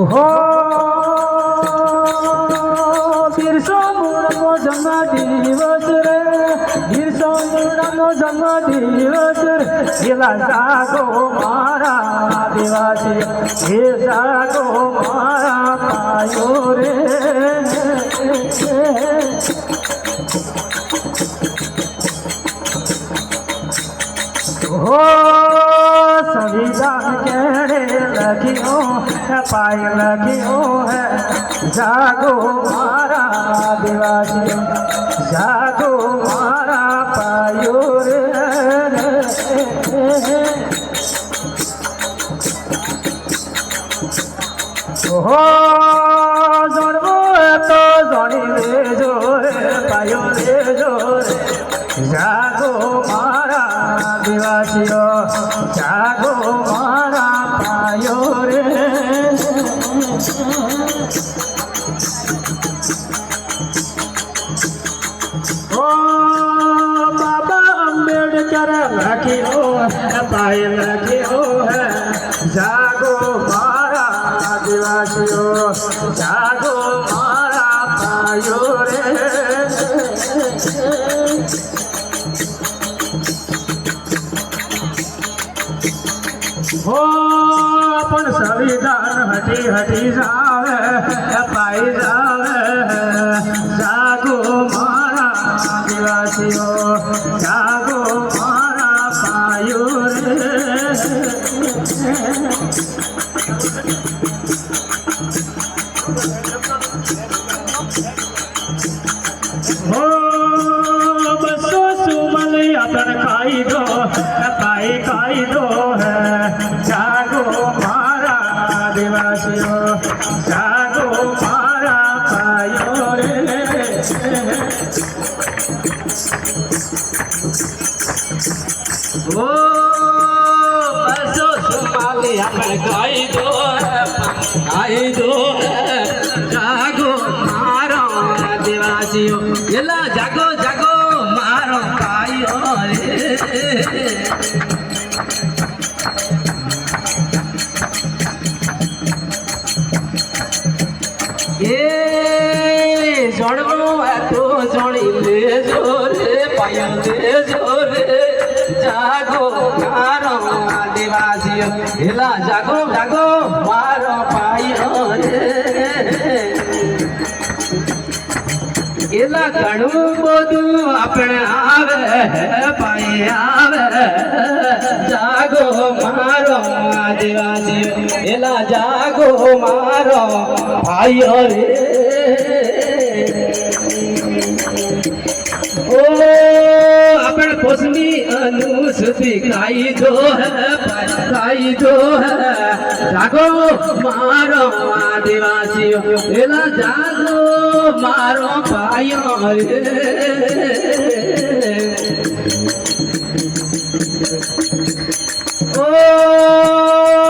ઓહો બિરસો મુંડાનો જન્મ દિવસ રે બિરસો મુંડાનો જન્મ દિવસ રે. પેલા જાગો મારા દિવાસી હે જાગો મારા પાયો રે. લખ્યો હે પાય લખ્યો હે જાગો મારા દિવાસી જાગો મારા પાયો રે ઓહો જણવો તો જણી રે પાયો લેજો રે જાગો મારા દિવાસીઓ જાગો લખ્યો પાય લખ્યો હે જાગો મારા દિવાસીઓ જાગો મારા પાયો રે. હો, પણ સંવિધાન હટી હટી જાવે પાઈ જાવે રે હો બસો સુમલ આપણ આપણ કાયદો કાયદો જાગો મારો દિવાસીઓ એલા જાગો જાગો મારો કાયો રે એ જણવો તો જણી લેજો રે પાયો લેજો રે. જાગો, મારો આદિવાસીઓ. હેલા જાગો જાગો, મારો પાયો એલા ઘણું બધું આપણે આવે પાય આવે. જાગો, મારો આદિવાસી એલા જાગો, મારો ભાઈઓ રે આદિવાસીઓ, એલા જાગો મારો પાયો રે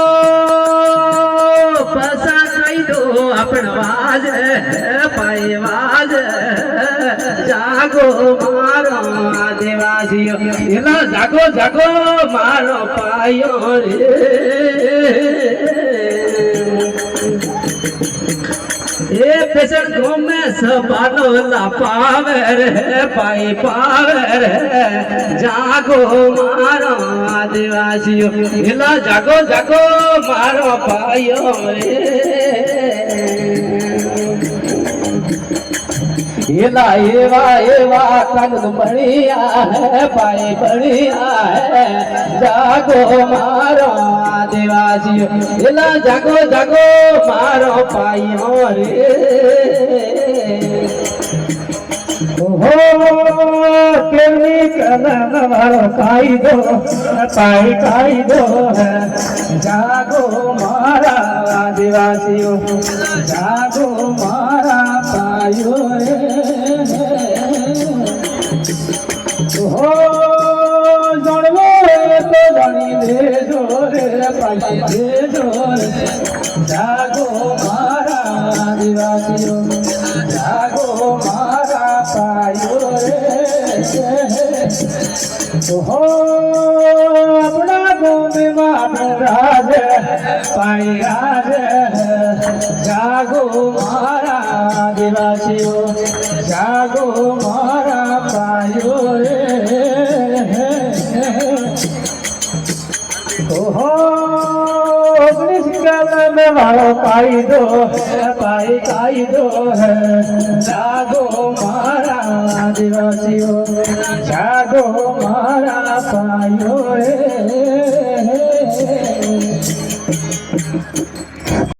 ઓ, પસા દો આપણ વાજ પાય વાજ. જાગો મારો આદિવાસીઓ, એલા જાગો જાગો મારો પાયો રે એ પેસણ ગોમે સબાનો લાપાવે રે, પાઈ પાવે રે. જાગો મારો આદિવાસીઓ એલા જાગો જાગો મારો પાયો રે. એલા એવા એવા કંદ બળિયા હે પાઈ બળિયા હે. જાગો મારો આદિવાસીઓ. એલા જાગો જાગો મારો પાયો રે. ઓહો કેવની કલન વાળો કાયદો પાઈ કાયદો જાગો મારા આદિવાસીઓ. જાગો મારા પાયો રે ઓહો જણવો તો જાણી લેજો રે પાઈ લેજો રે જાગો મારા આદિવાસીઓ જાગો મારા પાયો રે ઓહો આપણા ગોમેમાં આપણું રાજ પાઈ રાજ જાગો મારા દિવાસીઓ જાગો મારા પાયો રે ઓહો